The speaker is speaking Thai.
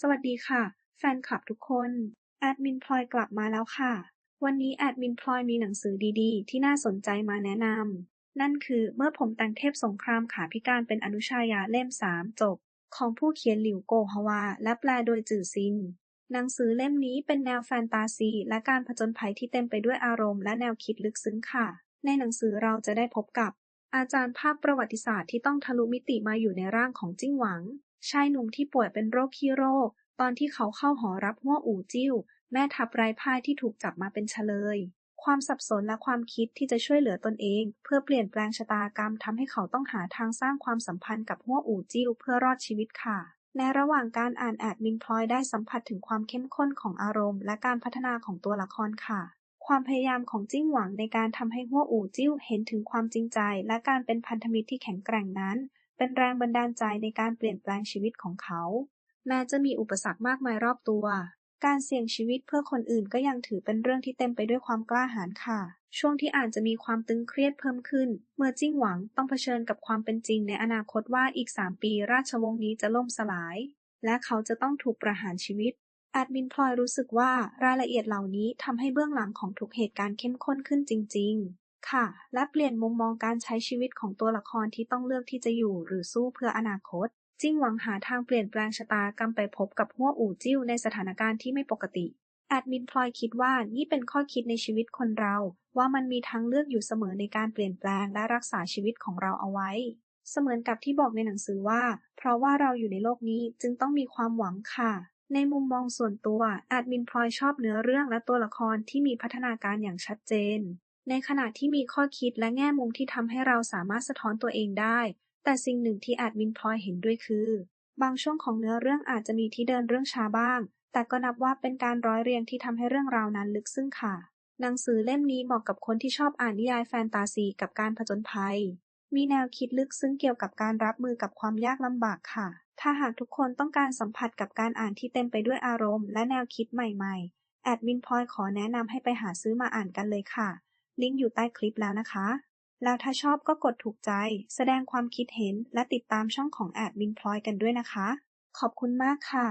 สวัสดีค่ะ แฟนคลับทุกคน แอดมินพลอยกลับมาแล้วค่ะ วันนี้แอดมินพลอยมีหนังสือดีๆ ที่น่าสนใจมาแนะนำ นั่นคือเมื่อผมแต่งเทพสงครามขาพิการเป็นอนุชายาเล่ม 3 จบ ของผู้เขียนหลิวโกฮวา และแปลโดยจื่อซิน หนังสือเล่มนี้เป็นแนวแฟนตาซี และการผจญภัยที่เต็มไปด้วยอารมณ์และแนวคิดลึกซึ้งค่ะ ในหนังสือเราจะได้พบกับ อาจารย์ภาคประวัติศาสตร์ที่ต้องทะลุมิติมาอยู่ในร่างของจิ้งหวัง ชายหนุ่มที่ป่วยเป็นโรคขี้โรค ตอนที่เขาเข้าหอรับหัวอู่จิ้ว แม่ทัพไร้พ่ายที่ถูกจับมาเป็นเฉลย ความสับสนและความคิดที่จะช่วยเหลือตนเอง เพื่อเปลี่ยนแปลงชะตากรรมทำให้เขาต้องหาทางสร้างความสัมพันธ์กับหัวอู่จิ้วเพื่อรอดชีวิตค่ะในระหว่างการอ่านแอดมินพลอยได้สัมผัสถึงความเข้มข้นของอารมณ์ และการพัฒนาของตัวละครค่ะ ความพยายามของจิ้งหวังในการทำให้หัวอู่จิ้วเห็นถึงความจริงใจ และการเป็นพันธมิตรที่แข็งแกร่งนั้น เป็นแรงบันดาลใจในการเปลี่ยนแปลงชีวิตของเขา แม้จะมีอุปสรรคมากมายรอบตัว การเสี่ยงชีวิตเพื่อคนอื่นก็ยังถือเป็นเรื่องที่เต็มไปด้วยความกล้าหาญค่ะ ช่วงที่อ่านจะมีความตึงเครียดเพิ่มขึ้น เมื่อจิ้งหวังต้องเผชิญกับความเป็นจริงในอนาคตว่าอีก 3 ปีราชวงศ์นี้จะล่มสลาย และเขาจะต้องถูกประหารชีวิตแอดมินพลอยรู้สึกว่ารายละเอียดเหล่านี้ทำให้เบื้องหลังของทุกเหตุการณ์เข้มข้นขึ้นจริง ๆ ค่ะ และเปลี่ยนมุมมองการใช้ชีวิตของตัวละครที่ต้องเลือกที่จะอยู่หรือสู้เพื่ออนาคต จิ้งหวังหาทางเปลี่ยนแปลงชะตากรรมไปพบกับหัวอู่จิ้วในสถานการณ์ที่ไม่ปกติ แอดมินพลอยคิดว่านี่เป็นข้อคิดในชีวิตคนเรา ว่ามันมีทางเลือกอยู่เสมอในการเปลี่ยนแปลงและรักษาชีวิตของเราเอาไว้ เสมือนกับที่บอกในหนังสือว่า เพราะว่าเราอยู่ในโลกนี้จึงต้องมีความหวังค่ะในมุมมองส่วนตัวแอดมินพลอยชอบเนื้อเรื่องและตัวละครที่มีพัฒนาการอย่างชัดเจน ในขณะที่มีข้อคิดและแง่มุมที่ทำให้เราสามารถสะท้อนตัวเองได้ แต่สิ่งหนึ่งที่แอดมินพลอยเห็นด้วยคือ บางช่วงของเนื้อเรื่องอาจจะมีที่เดินเรื่องช้าบ้าง แต่ก็นับว่าเป็นการร้อยเรียงที่ทำให้เรื่องราวนั้นลึกซึ้งค่ะ หนังสือเล่มนี้เหมาะกับคนที่ชอบอ่านนิยายแฟนตาซีกับการผจญภัย มีแนวคิดลึกซึ้งเกี่ยวกับการรับมือกับความยากลำบากค่ะ ถ้าหากทุกคนต้องการสัมผัสกับการอ่านที่เต็มไปด้วยอารมณ์และแนวคิดใหม่ ๆ แอดมินพลอยขอแนะนำให้ไปหาซื้อมาอ่านกันเลยค่ะ ลิงก์อยู่ใต้คลิปแล้วนะคะ แล้วถ้าชอบก็กดถูกใจ แสดงความคิดเห็นและติดตามช่องของแอดมินพลอยกันด้วยนะคะ ขอบคุณมากค่ะ